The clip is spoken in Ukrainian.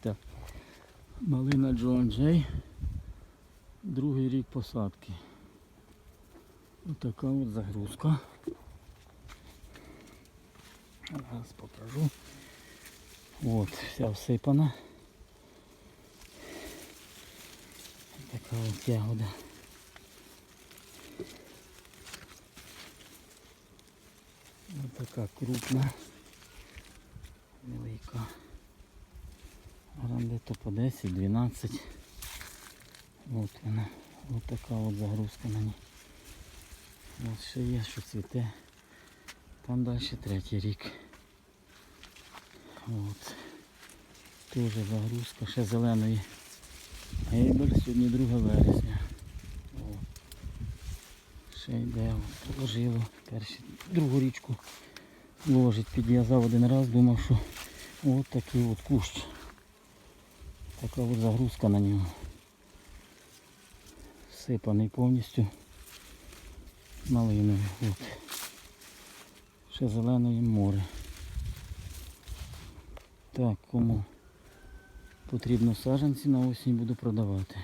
Так. Малина Джон Джей. Другий рік посадки. Отака от загрузка. Зараз покажу. От, вся всипана. Така от ягода. Ось така крупна, Грам десь по 10-12. От вона. Ось така от загрузка на ній. От ще є, що цвіте. Там далі третій рік. От. Теж загрузка, ще зеленої. Гейбель сьогодні 2 вересня. О. Ще йде, от, положило. Перші, другу річку ложить. Підв'язав один раз, думав, що от такий от кущ. Така от загрузка на нього. Сипаний повністю малиною. От. Ще зеленої море. Так, кому потрібно саджанці на осінь буду продавати.